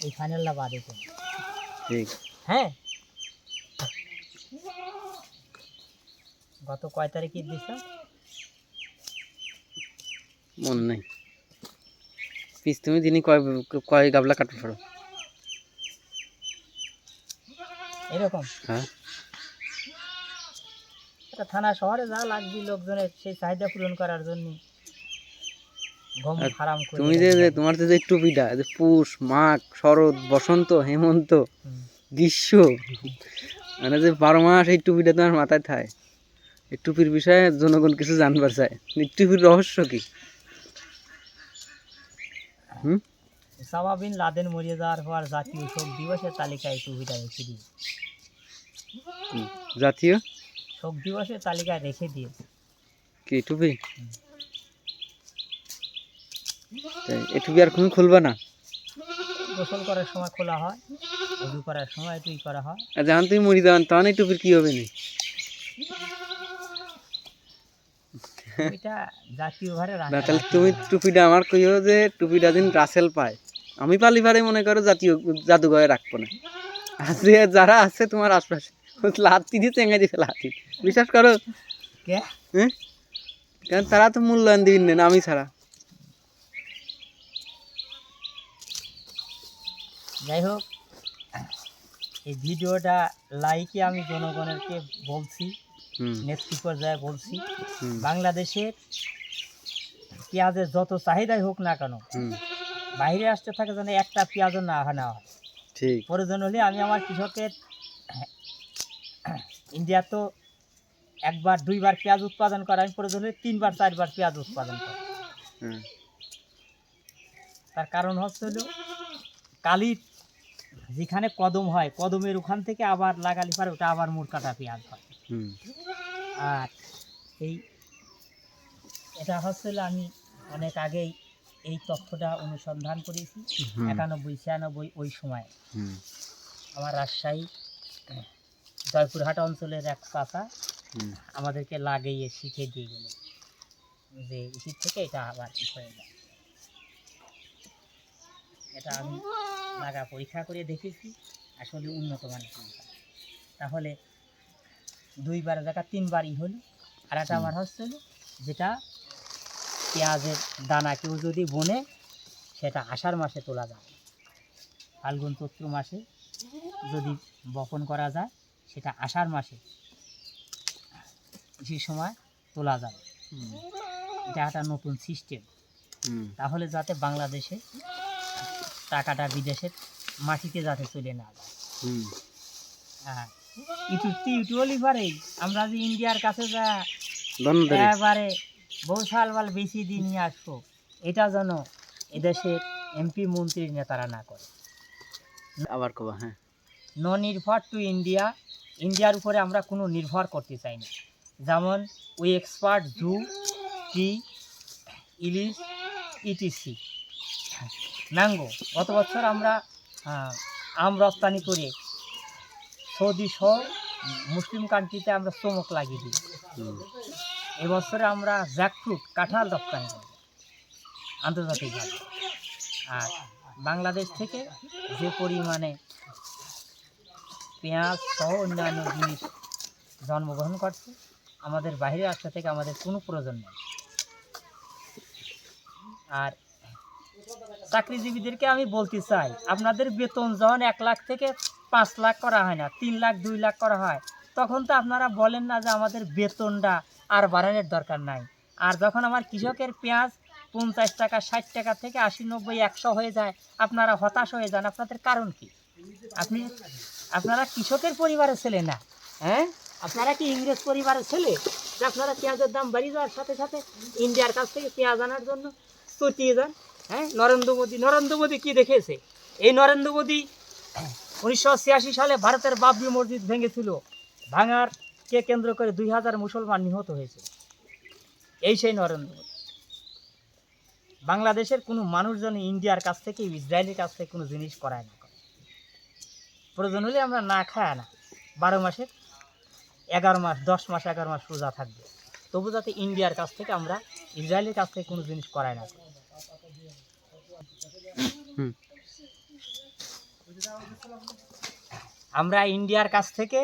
এই ফাইনালটা বাদে তো ঠিক। হ্যাঁ? গত কয় তারিখে দিছ? মনে নাই। পিস তুমি দিনই কয় কয় গাবলা কাটতে পারো এরকম? হ্যাঁ। থানা শহরে যা লাগবে লোকজনের সেই চাহিদা পূরণ করার জন্য গম আর হারাম করে তুমি যে তোমার যে যে টুপিটা যে পুষ মাঘ শরৎ বসন্ত হেমন্ত হুম। গ্রীষ্ম মানে যে বারো মাস এই টুপিটা তোমার মাথায় থাকে এই টুপির বিষয়ে জনগণ কিছু জানবার চায়। এই টুপির রহস্য কি? হুম? ওসামা বিন লাদেন মরিয়ে যাওয়ার পর জাতীয় শোক দিবসের তালিকায় টুপিটা রেখে দিয়ে জাতীয়? শোক দিবসের তালিকায় রেখে দিয়ে কি টুপি? টুপি আর তুমি খুলবা না। গোসল করার সময় খোলা হয় উজু করার সময় এটুই করা হয়। আর যখন তুমি মরি যাবেন তখন এই টুপির কি হবে না? এটা জাতীয় ভারে তাহলে তুমি টুপিটা আমার কইও যে টুপিটা দিন রাসেল পায়। আমি পালি মনে করো জাতীয় জাদুঘরে রাখব না। যারা আছে তোমার আশপাশে লাতি দিয়ে চেঙ্গা দিছে লাতি বিশ্বাস করো? কে? হ্যাঁ? কারণ তারা তো মূল্যায়ন দিবেন না আমি ছাড়া। যাই হোক এই ভিডিওটা লাইকে আমি জনগণেরকে বলছি নেত্রী পর্যায়ে বলছি বাংলাদেশের পেঁয়াজের যত চাহিদাই হোক না কেন বাইরে আসতে থাকে যেন একটা পেঁয়াজও না আনা হয়। ঠিক। প্রয়োজন হলে আমি আমার কৃষকের ইন্ডিয়া তো একবার দুইবার পেঁয়াজ উৎপাদন করে আমি প্রয়োজন হলে তিনবার চারবার পেঁয়াজ উৎপাদন করি। তার কারণ হচ্ছে হলো কালির যেখানে কদম হয় কদমের ওখান থেকে আবার লাগালি পারে ওটা আবার মোট কাটা পেঁয়াজ হয়। আর এই এটা হচ্ছে আমি অনেক আগেই এই তথ্যটা অনুসন্ধান করেছি একানব্বই ছিয়ানব্বই ওই সময়। আমার রাজশাহী জয়পুরহাট অঞ্চলের এক হুম। আমাদেরকে লাগিয়ে শিখে দিয়ে গেল যে ইসির থেকে এটা আবার হয়ে যায়। এটা আমি লাগা পরীক্ষা করে দেখেছি আসলে উন্নত মানের সংখ্যা। তাহলে দুইবার জায়গা তিনবারই হলো আর একটা আমার হচ্ছে হলো যেটা পেঁয়াজের দানা কেউ যদি বনে সেটা আষাঢ় মাসে তোলা যায়। ফাল্গুন চৈত্র মাসে যদি বপন করা যায় সেটা আষাঢ় মাসে সেই সময় তোলা যাবে এটা একটা নতুন সিস্টেম তাহলে যাতে বাংলাদেশে টাকাটা বিদেশের মাটিতে যাতে চলে না যায়। হ্যাঁ। ইউটিউব ইউটিউবই পারেই আমরা যে ইন্ডিয়ার কাছে যা এবারে বহু সাল বাল বেশি দিয়ে নিয়ে আসব এটা যেন এদেশের এমপি মন্ত্রীর নেতারা না করে। আবার কবা হ্যাঁ। নো নির্ভর টু ইন্ডিয়া ইন্ডিয়ার উপরে আমরা কোনো নির্ভর করতে চাই না। যেমন ওই এক্সপার্ট জু টি ইলিশ ইটিসি ম্যাঙ্গো। গত বছর আমরা আম রপ্তানি করে সৌদি সহ মুসলিম কান্ট্রিতে আমরা চমক লাগিয়ে দিই। এবছরে আমরা জ্যাকফ্রুট কাঁঠাল রপ্তানি করি আন্তর্জাতিকভাবে আর বাংলাদেশ থেকে যে পরিমাণে পেঁয়াজ সহ অন্যান্য জিনিস জন্মগ্রহণ করছে আমাদের বাইরে আসতে থেকে আমাদের কোনো প্রয়োজন নেই। আর চাকরিজীবীদেরকে আমি বলতে চাই, আপনাদের বেতন যখন এক লাখ থেকে পাঁচ লাখ করা হয় না, তিন লাখ, দুই লাখ করা হয়, তখন তো আপনারা বলেন না যে আমাদের বেতনটা আর বাড়ানোর দরকার নাই। আর যখন আমার কৃষকের পেঁয়াজ পঞ্চাশ টাকা, ষাট টাকা থেকে আশি, নব্বই, একশো হয়ে যায়, আপনারা হতাশ হয়ে যান, আপনাদের কারণ কি? আপনি, আপনারা কৃষকের পরিবারের ছেলে না হ্যাঁ? আপনারা কি ইংরেজ পরিবারের ছেলে? আপনারা পেঁয়াজের দাম বাড়িয়ে যাওয়ার সাথে সাথে ইন্ডিয়ার কাছ থেকে পেঁয়াজ আনার জন্য চটিয়ে যান হ্যাঁ নরেন্দ্র মোদী নরেন্দ্র মোদী কী দেখেছে এই নরেন্দ্র মোদী উনিশশো ছিয়াশি সালে ভারতের বাবরি মসজিদ ভেঙেছিল। ভাঙার কে কেন্দ্র করে দুই হাজার মুসলমান নিহত হয়েছে। এই সেই নরেন্দ্র মোদী। বাংলাদেশের কোনো মানুষ যেন ইন্ডিয়ার কাছ থেকে, ইসরায়েলের কাছ থেকে কোনো জিনিস করায় না করে। প্রয়োজন হলে আমরা না খায় না। বারো মাসের, এগারো মাস, দশ মাস, এগারো মাস রোজা থাকবে। তবু যাতে ইন্ডিয়ার কাছ থেকে আমরা, ইসরায়েলের কাছ থেকে কোনো জিনিস করায় না করে। আমরা ইন্ডিয়ার কাছ থেকে